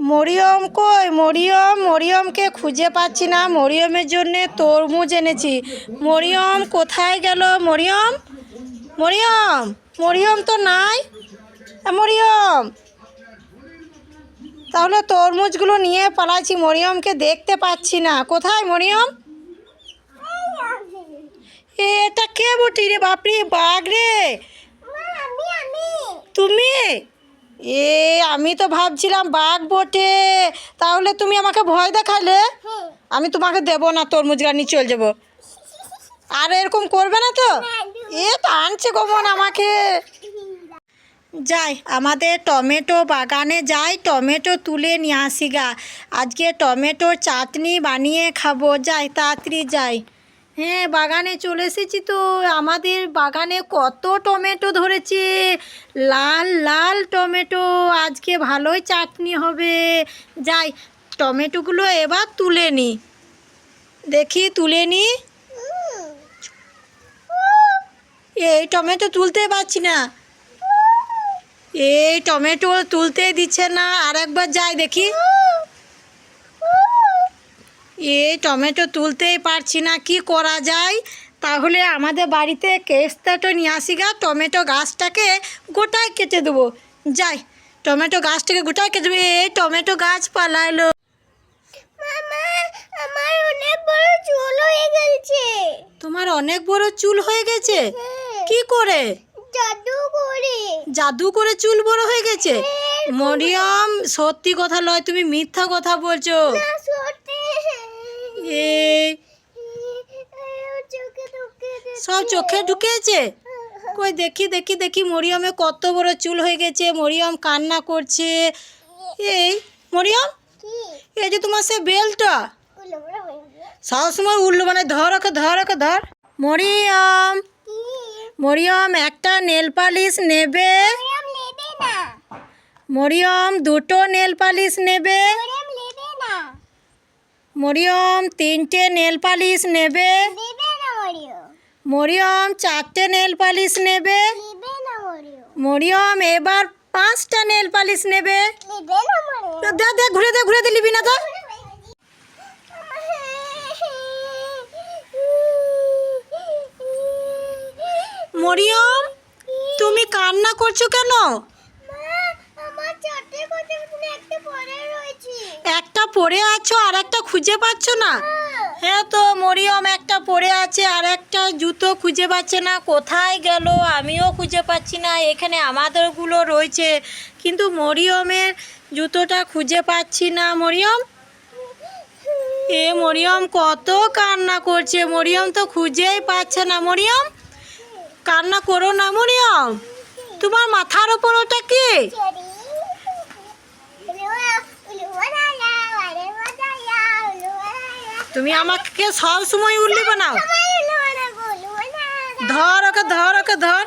মরিয়ম কই? মরিয়ম মরিয়মকে খুঁজে পাচ্ছি না। মরিয়মের জন্যে তরমুজ এনেছি। মরিয়ম কোথায় গেল? মরিয়ম? মরিয়ম মরিয়ম তো নাই। মরিয়ম তাহলে তরমুজগুলো নিয়ে পালাচ্ছি। মরিয়মকে দেখতে পাচ্ছি না। কোথায় মরিয়ম? এ, এটা কে বটি রে বাপরে? বাঘ রে। তুমি? এ, আমি তো ভাবছিলাম বাঘ বটে। তাহলে তুমি আমাকে ভয় দেখালে? আমি তোমাকে দেব না, তরমুজ গাড়ি নিয়ে চলে যাব। আর এরকম করবে না তো? এ টানছে গোমন আমাকে। যাই, আমাদের টমেটো বাগানে যাই, টমেটো তুলে নিয়ে আসি গা। আজকে টমেটোর চাটনি বানিয়ে খাব। যাই, তাড়াতাড়ি যাই। হ্যাঁ বাগানে চলে এসেছি তো। আমাদের বাগানে কত টমেটো ধরেছে। লাল লাল টমেটো। আজকে ভালোই চাটনি হবে। যাই, টমেটোগুলো এবার তুলে নিই দেখি, তুলে নিই এই টমেটো তুলতে পারছি না। এই টমেটো তুলতেই দিচ্ছে না। আর একবার যাই দেখি। এই টমেটো তুলতেই পারছি না কি করা যায়? তাহলে আমাদের বাড়িতে কেস্তাটো নিয়ে আসি গা টমেটো গাছটাকে গোটায় কেটে দেবো। যাই টমেটো গাছটাকে গোটায় কেটে দেবো। এই টমেটো গাছ পালাইলো আমার অনেক বড় চুল হয়ে গেছে। তোমার অনেক বড় চুল হয়ে গেছে? কি করে? জাদু করে। জাদু করে চুল বড় হয়ে গেছে? মরিয়ম সত্যি কথা লয় তুমি মিথ্যা কথা বলছো। ঢুকে সব চোখে ঢুকেছে? কই দেখি দেখি দেখি মরিয়মে কত বড় চুল হয়ে গেছে মরিয়ম কান্না করছে। এই মরিয়ম? এই যে তোমার সে বেলটা। সবসময় উল্লু মানে ধর ওকে ধর ওকে ধর। মরিয়ম মরিয়ম একটা নেল পালিশ নেবে। মরিয়ম দুটো নেল পালিশ নেবে। মরিয়ম তিনটে নেল পালিশ নেবে। মরিয়ম। চারটে নেল পালিশ নেবে। মরিয়ম। এবার পাঁচটা নেল পালিশ নেবে। দে দে ঘুরে দে ঘুরে দে লিবি না তো। মরিয়ম তুমি কান্না করছ কেন? একটা পরে রয়েছে। একটা পড়ে আছো আর একটা খুঁজে পাচ্ছ না? হ্যাঁ। তো মরিয়ম একটা পড়ে আছে আর একটা জুতো খুঁজে পাচ্ছে না। কোথায় গেল? আমিও খুঁজে পাচ্ছি না। এখানে আমাদেরগুলো রয়েছে। কিন্তু মরিয়মের জুতোটা খুঁজে পাচ্ছি না মরিয়ম। এ মরিয়ম কত কান্না করছে। মরিয়ম তো খুঁজেই পাচ্ছে না মরিয়ম। কান্না করো না মরিয়ম। তোমার মাথার ওপর ওটা কি? তুমি আমাকে সব সময় উল্লি বানাও ধর ওকে ধর ওকে ধর।